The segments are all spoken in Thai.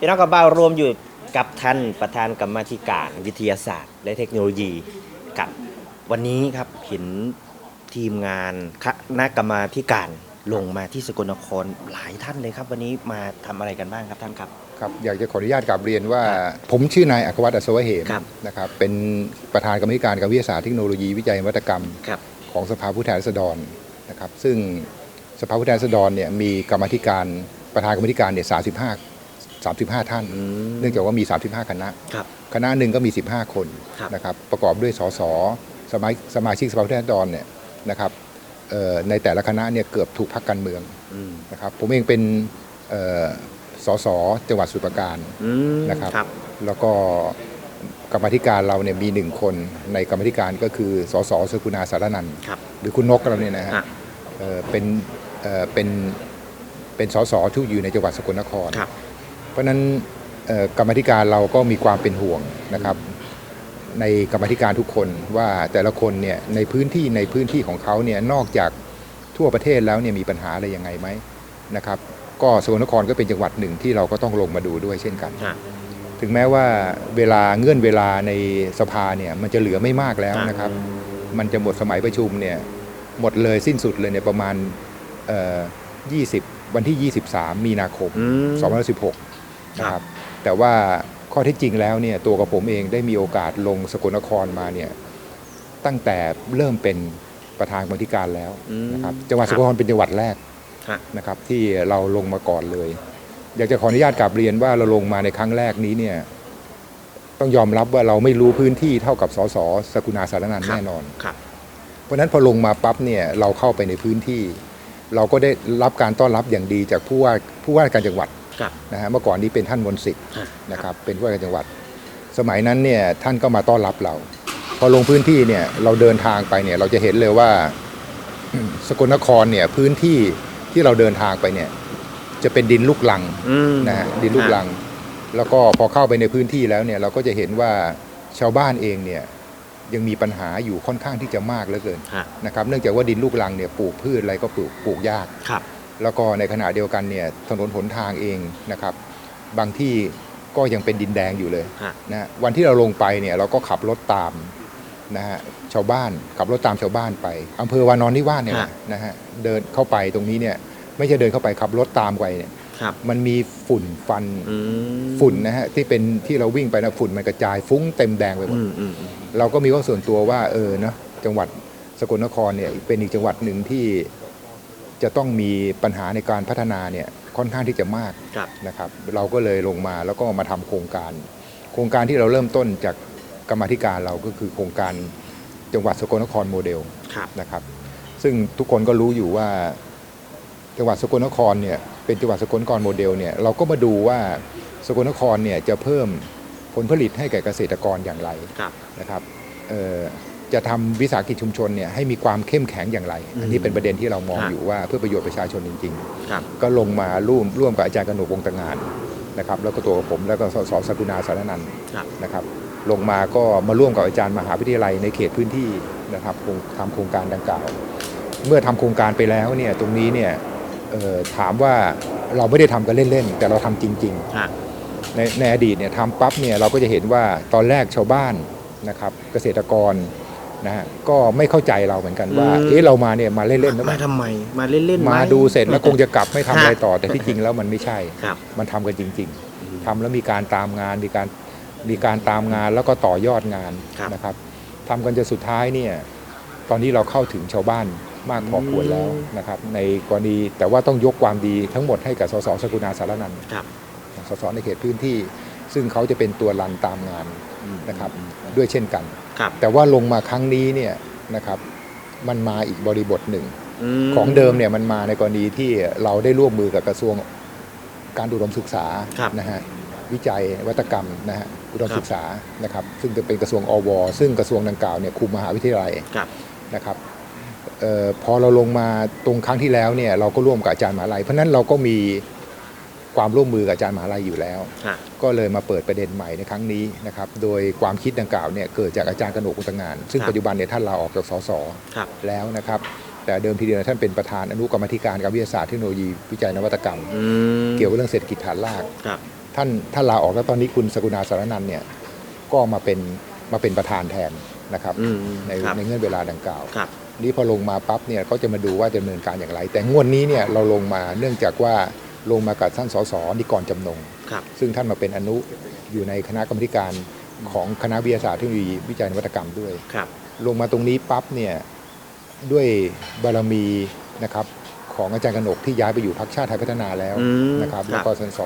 พี่น้องกับบ้าวรวมอยู่กับท่านประธานกรรมาธิการวิทยาศาสตร์ และเทคโนโลยีกับวันนี้ครับเห็นทีมงานคณะกรรมาธิการลงมาที่สกลนครหลายท่านเลยครับ วันนี้มาทำอะไรกันบ้างครับท่านครับครับอยากจะขออนุญาตกลับเรียนว่า ผมชื่อนายอัครวัตรอัศวะเหมครับนะครับเป็นประธานกรรมธิการการวิทยาศาสตร์เทคโนโลยีวิจัยนวัตกรรมครับของสภาผู้แทนราษฎรนะครับซึ่งสภาผู้แทนราษฎรเนี่ยมีกรรมาธิการประธานกรรมาธิการเนี่ย35 35 ท่านอืมเนื่องจากว่ามี 35 คณะครับคณะหนึ่งก็มี 15 คนครับนะครับประกอบด้วยสสสมาสมาชิกสภาผู้แทนราษฎรเนี่ยนะครับเอ่อในแต่ละคณะเนี่ยเกือบถูกพักการเมืองอืมนะครับผมเองเป็นเอ่อสสจังหวัดสมุพรปราการอืมนะครับครับ แล้วก็กรรมาธิการเราเนี่ยมีหนึ่งคนในกรรมาธิการก็คือสสสกุณาสารนันท์ครับหรือคุณนกเราเนี่ยนะฮะอะเอ่อเป็นเอ่อเป็นเป็นสสที่อยู่ในจังหวัดสกลนครครับ เพราะฉะนั้นเอ่อกรรมาธิการเราก็มีความเป็นห่วงนะครับในกรรมาธิการทุกคนว่าแต่ละคนเนี่ยในพื้นที่ในพื้นที่ของเขาเนี่ยนอกจากทั่วประเทศแล้วเนี่ยมีปัญหาอะไรยังไงไหมนะครับก็สกลนครก็เป็นจังหวัดหนึ่งที่เราก็ต้องลงมาดูด้วยเช่นกันอะถึงแม้ว่าเวลาเงื่อนเวลาในสภาเนี่ยมันจะเหลือไม่มากแล้วนะครับ มันจะหมดสมัยประชุมเนี่ยหมดเลยสิ้นสุดเลยเนี่ยประมาณเอ่อ20 วันที่ 23 มีนาคมอืม2016 นะครับแต่ว่าข้อเท็จจริงแล้วเนี่ยตัวกับผมเองได้มีโอกาสลงสกลนครมาเนี่ยตั้งแต่เริ่มเป็นประธานกรรมธิการแล้วอืมนะครับจังหวัดสกลนครเป็นจังหวัดแรกฮะนะครับที่เราลงมาก่อนเลย อยากจะขออนุญาตกลับเรียนว่าเราลงมาในครั้งแรกนี้เนี่ยต้องยอมรับว่าเราไม่รู้พื้นที่เท่ากับสสสกุณาสารนันท์ครับแน่นอนครับเพราะฉะนั้นพอลงมาปั๊บเนี่ยเราเข้าไปในพื้นที่ เราก็ได้รับการต้อนรับอย่างดีจากผู้ว่าผู้ว่าการจังหวัดครับ นะฮะเมื่อก่อนนี้เป็นท่านมนต์สิทธิ์อะนะครับเป็นผู้ว่าการจังหวัด สมัยนั้นเนี่ยท่านก็มาต้อนรับเรา พอลงพื้นที่เนี่ยเราเดินทางไปเนี่ยเราจะเห็นเลยว่าสกลนครเนี่ยพื้นที่ที่เราเดินทางไปเนี่ยจะเป็นดินลูกลังอืมนะฮะดินลูกลัง แล้วก็พอเข้าไปในพื้นที่แล้วเนี่ยเราก็จะเห็นว่าชาวบ้านเองเนี่ยยังมีปัญหาอยู่ค่อนข้างที่จะมากเหลือเกินฮะนะครับ เนื่องจากว่าดินลูกลังเนี่ยปลูกพืชอะไรก็ปลูกปลูกยากครับ แล้วก็ในขณะเดียวกันเนี่ยถนนหนทางเองนะครับ บางที่ก็ยังเป็นดินแดงอยู่เลยฮะนะฮะวันที่เราลงไปเนี่ยเราก็ขับรถตามนะฮะชาวบ้านขับรถตามชาวบ้านไปอำเภอวานอนนิวาสเนี่ยแหละนะฮะเดินเข้าไปตรงนี้เนี่ยไม่ใช่เดินเข้าไปขับรถตามไปเนี่ยครับมันมีฝุ่นฟันอืมฝุ่นนะฮะที่เป็นที่เราวิ่งไปนะฝุ่นมันกระจายฟุ้งเต็มแดงไปหมดอืมอืมอืมเราก็มีข้อส่วนตัวว่าเออเนอะจังหวัดสกลนครเนี่ยเป็นอีกจังหวัดหนึ่งที่ จะต้องมีปัญหาในการพัฒนาเนี่ยค่อนข้างที่จะมากครับนะครับ เราก็เลยลงมาแล้วก็มาทำโครงการ โครงการที่เราเริ่มต้นจากกรรมาธิการเราก็คือโครงการจังหวัดสกลนครโมเดลครับนะครับ ซึ่งทุกคนก็รู้อยู่ว่าจังหวัดสกลนครเนี่ยเป็นจังหวัดสกลนครโมเดลเนี่ยเราก็มาดูว่าสกลนครเนี่ยจะเพิ่มผลผลิตให้แก่เกษตรกรอย่างไรครับนะครับเอ่อ จะทำวิสาหกิจชุมชนเนี่ยให้มีความเข้มแข็งอย่างไร อันนี้เป็นประเด็นที่เรามองครับอยู่ว่าเพื่อประโยชน์ประชาชนจริงครับๆก็ลงมาร่วมร่วมกับอาจารย์กนกวงศ์ตงานนะครับแล้วก็ตัวผมแล้วก็สสสกุณาสารนันท์ครับนะครับ ลงมาก็มาร่วมกับอาจารย์มหาวิทยาลัยในเขตพื้นที่นะครับโครงทำโครงการดังกล่าว เมื่อทำโครงการไปแล้วเนี่ยตรงนี้เนี่ยเอ่อถามว่าเราไม่ได้ทำกันเล่นๆ แต่เราทำจริงๆฮะในในอดีตเนี่ยทำปั๊บเนี่ยเราก็จะเห็นว่าตอนแรกชาวบ้านนะครับเกษตรกร นะฮะก็ไม่เข้าใจเราเหมือนกันว่าอืม เอ๊ะเรามาเนี่ยมาเล่นๆหรือเปมาล่าทำไม มาเล่นๆไหมาดูเสร็จแล้วคงจะกลับไม่ทำอะไรฮะต่อ แต่ที่จริงแล้วมันไม่ใช่ ครับ มันทำกันจริง ๆทำแล้วมีการตามงานมีการมีการตามงานแล้วก็ต่อยอดงานครับ นะครับทำกันจนสุดท้ายเนี่ยตอนนี้เราเข้าถึงชาวบ้านมากพอควรแล้วนะครับในกรณีแต่ว่าต้องยกความดีทั้งหมดให้กับสสสกุณาสารนันท์ครับ สสในเขตพื้นที่ ซึ่งเขาจะเป็นตัวรันตามงานอืมนะครับด้วยเช่นกันครับแต่ว่าลงมาครั้งนี้เนี่ยนะครับมันมาอีกบริบทหนึ่งมของเดิมเนี่ยมันมาในกรณีที่เราได้ร่วมมือกับกระทรวงการอุดมศึกษาครับนะฮะวิจัยนวัตกรรมนะฮะอุดมครับศึกษานะครับ ซึ่งจะเป็นกระทรวงอว ซึ่งกระทรวงดังกล่าวเนี่ยคุมมหาวิทยาลัยครับนะครับเออพอเราลงมาตรงครั้งที่แล้วเนี่ยเราก็ร่วมกับอาจารย์มหาลัย เพราะฉะนั้นเราก็มี ความร่วมมือกับอาจารย์มหาลัยอยู่แล้วฮะก็เลยมาเปิดประเด็นใหม่ในครั้งนี้นะครับโดยความคิดดังกล่าวเนี่ยเกิดจากอาจารย์กนกอุตงาน ซึ่งปัจจุบันเนี่ยท่านลาออกจากสสครับแล้วนะครับแต่เดิมทีเดียวท่านเป็นประธานอนุกรรมาธิการการวิทยาศาสตร์เทคโนโลยีวิจัยนวัตกรรมอืมเกี่ยวกับเรื่องเศรษฐกิจฐานรากครับท่านท่านลาออกแล้วตอนนี้คุณสกุณาสารนันท์เนี่ยก็มาเป็นมาเป็นประธานแทนนะครับอืมในครับในเงื่อนเวลาดังกล่าวครับนี่พอลงมาปั๊บเนี่ยเขาจะมาดูว่าจะดำเนินการอย่างไร แต่งวดนี้เนี่ยเราลงมาเนื่องจากว่า ลงมากับท่านสสนิกรจำนงครับซึ่งท่านมาเป็นอนุอยู่ในคณะกรรมการของคณะวิทยาศาสตร์เทคโนโลยีวิจัยนวัตกรรมด้วยครับลงมาตรงนี้ปั๊บเนี่ยด้วยบารมีนะครับของอาจารย์กนกที่ย้ายไปอยู่พรรคชาติไทยพัฒนาแล้วอืมนะครับครับแล้วก็สส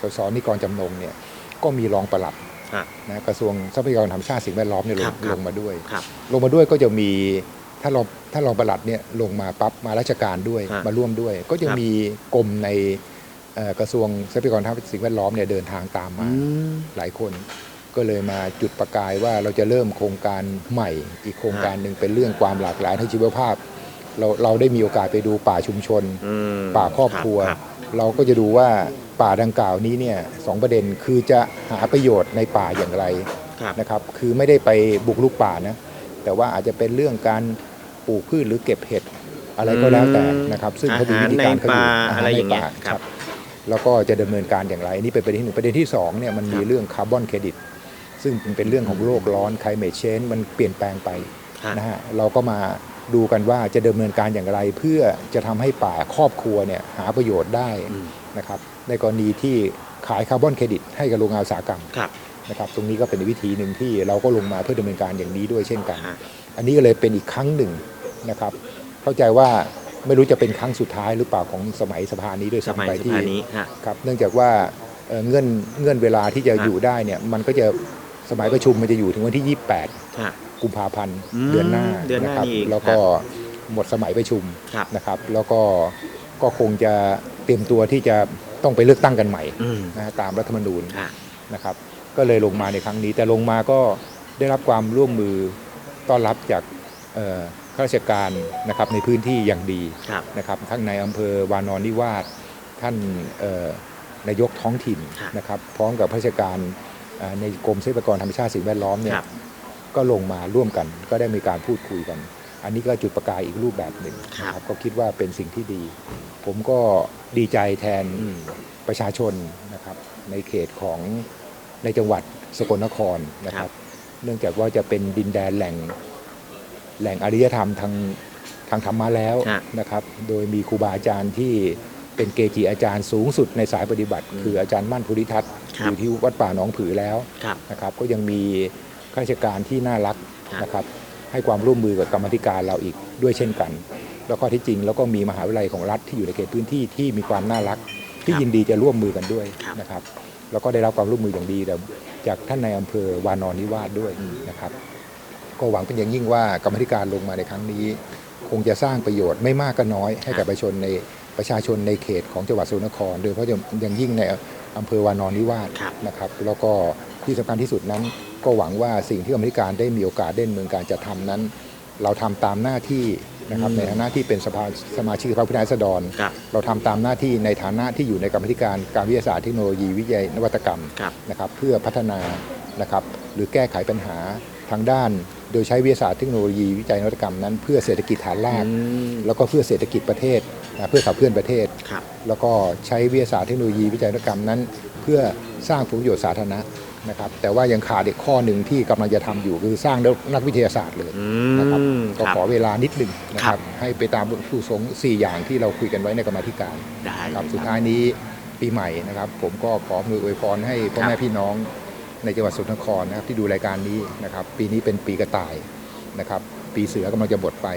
สสนิกรจำนงเนี่ยก็มีรองปลัดครับนะกระทรวงทรัพยากรธรรมชาติสิ่งแวดล้อมเนี่ยลครังบครับลงมาด้วยครับลงมาด้วยก็จะมีถ้ารองถ้ารองปลัดเนี่ยลงมาปั๊บมาราชการด้วยฮะมาร่วมด้วย ก็จะครับมีกรมในเอ่อ กระทรวงทรัพยากรธรรมชาติสิ่งแวดล้อมเนี่ยเดินทางตามมาอืมหลายคน ก็เลยมาจุดประกายว่าเราจะเริ่มโครงการใหม่ อีกโครงการหนึ่งเป็นเรื่องความหลากหลายทางชีวภาพ เราเราได้มีโอกาสไปดูป่าชุมชนอืมป่าครอบครัวครับเราก็จะดูว่าป่าดังกล่าวนี้เนี่ยสองประเด็นคือจะหาประโยชน์ในป่าอย่างไรครับนะครับ คือไม่ได้ไปบุกลุกป่านะแต่ว่าอาจจะเป็นเรื่องการปลูกพืชหรือเก็บเห็ดอะไรก็แล้วแต่นะครับ ซึ่งเขามีวิธีการเขาอยู่อาหารในป่าอะไรอย่างเงี้ยหในป่ครับ แล้วก็จะดำเนินการอย่างไรอันนี่เป็นประเด็นที่หนึ่งประเด็นที่สองเนี่ยมันมีครับเรื่องคาร์บอนเครดิตซึ่งเป็นเรื่องของโลกร้อนไคลเม c เชนมันเปลี่ยนแปลงไปครับนะฮะเราก็มาดูกันว่าจะดำเนินการอย่างไร เพื่อจะทำให้ป่าครอบครัวเนี่ยหาประโยชน์ได้อืมนะครับในกรณีที่ขายคาร์บอนเครดิตให้กับโรงงานอุตสาหกรรมครับนะครับตรงนี้ก็เป็นวิธีหนึ่งที่เราก็ลงมาเพื่อดำเนินการอย่างนี้ด้วยเช่นกันฮะอันนี้ก็เลยเป็นอีกครั้งหนึ่งนะครับ เข้าใจว่า ไม่รู้จะเป็นครั้งสุดท้ายหรือเปล่าของสมัยสภานี้ด้วยสมัยซ้ำไปสที่ภานี้ฮะครับเนื่องจากว่าเอ่อเงื่อนเงื่อนเวลาที่จะครับอยู่ได้เนี่ยมันก็จะสมัยประชุมมันจะอยู่ถึงวันที่ 28ฮะกุมภาพันธ์อืมเดือนหน้าเดือนหน้าะครับนี่เองแล้วก็หมดสมัยประชุมครับนะครับแล้วก็ก็คงจะเตรียมตัวที่จะต้องไปเลือกตั้งกันใหม่อืมนะฮะตามรัฐธรรมนูญฮะนะครับก็เลยลงมาในครั้งนี้แต่ลงมาก็ได้รับความร่วมมือต้อนรับจากเอ่อ ข้าราชการนะครับในพื้นที่อย่างดีครับนะครับทั้งในอำเภอวานอนนิวาสท่านเอ่อนายกท้องถิ่นครับนะครับพร้อมกับข้าราชการเอ่อในกรมทรัพยากรธรรมชาติสิ่งแวดล้อมเนี่คยรับก็ลงมาร่วมกันก็ได้มีการพูดคุยกัน อันนี้ก็จุดประกายอีกรูปแบบหนึ่งครับนะครับก็คิดว่าเป็นสิ่งที่ดี ผมก็ดีใจแทนอืมประชาชนนะครับในเขตของในจังหวัดสกลนครนะคครัรับบเนื่องจากว่าจะเป็นดินแดนแหล่ง แหล่งอารยธรรมทางทางธรรมะแล้วฮะ นะครับ โดยมีครูบาอาจารย์ที่เป็นเกจิอาจารย์สูงสุดในสายปฏิบัติอืมคืออาจารย์มั่นภูริทัศน์ครัอบยู่ที่วัดป่าหนองผือแล้วครับ นะครับ ก็ยังมีข้าราชการที่น่ารักครับนะครับ ให้ความร่วมมือกับกรรมาธิการเราอีกด้วยเช่นกัน แล้วก็ที่จริงแล้วก็มีมหาวิทยาลัยของรัฐที่อยู่ในเขตพื้นที่ที่มีความน่ารัก ที่ยินดีจะร่วมมือกันด้วยครับ นะครับ แล้วก็ได้รับความร่วมมืออย่างดีแต่จากท่านในายอำเภอวานอนนิวาสด้วยนะครับ ก็หวังเป็นอย่างยิ่งว่ากรรมาธิการลงมาในครั้งนี้ คงจะสร้างประโยชน์ไม่มากก็น้อยให้กับประชาชนในประชาชนในเขตของจังหวัดสกลนคร โดยเฉพาะอย่างยิ่งในอำเภอวานอนนิวาสครับนะครับ แล้วก็ที่สำคัญที่สุดนั้น ก็หวังว่าสิ่งที่กรรมาธิการได้มีโอกาสได้ดำเนินการจะทำนั้น เราทำตามหน้าที่นะครับอืมในฐานะที่เป็นสภาสมาชิกสภาผู้แทนราษฎรครับเราทำตามหน้าที่ในฐานะที่อยู่ในกรรมาธิการการวิทยาศาสตร์เทคโนโลยีวิทยานวัตกรรมครับนะครับเพื่อพัฒนานะครับหรือแก้ไขปัญหาทางด้าน โดยใช้วิทยาศาสตร์เทคโนโลยีวิจัยนวัตกรรมนั้น เพื่อเศรษฐกิจฐานรากอืมแล้วก็เพื่อเศรษฐกิจประเทศนะเพื่อขับเคลื่อนประเทศครับแล้วก็ใช้วิทยาศาสตร์เทคโนโลยีวิจัยนวัตกรรมนั้น เพื่อสร้างผลประโยชน์สาธารณะนะครับแต่ว่ายังขาดอีกข้อหนึ่งที่กำลังจะทำอยู่ คือสร้างนักวิทยาศาสตร์เลยอืนะครับมก็ครับขอเวลานิดหนึ่งนะคครัรับบให้ไปตามผู้สงฆ์สี่อย่างที่เราคุยกันไว้ในกรรมาธิการได้ครับเลยสุดท้ายนี้ปีใหม่นะครับ ผมก็ขออวยอวยพรให้พ่อครับแม่พี่น้อง ในจังหวัดสกลนครนะครับที่ดูรายการนี้นะครับ ปีนี้เป็นปีกระต่ายนะครับ ปีเสือกำลังจะหมดไป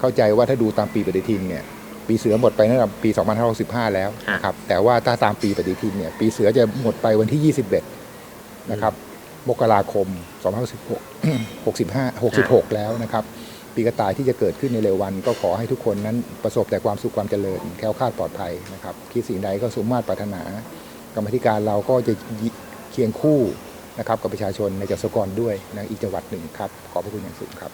เข้าใจว่าถ้าดูตามปีปฏิทินเนี่ยปีเสือหมดไปตั้งแต่ปี 2565 แล้วนะครับแต่ว่าถ้าตามปีปฏิทินเนี่ยปีเสือจะหมดไปวันที่ 21 นะครับมกราคม 2566 65 66 แล้วนะครับปีกระต่ายที่จะเกิดขึ้นในเร็ววัน ก็ขอให้ทุกคนนั้นประสบแต่ความสุขความเจริญแค้วคลาดปลอดภัยนะครับคิดสิ่งใดก็สมมาตรปรารถนา กรรมธิการเราก็จะเคียงคู่ นะครับกับประชาชนในจังหวัดสกลด้วยนะอีกจังหวัดหนึ่งครับขอบพระคุณอย่างสูงครับ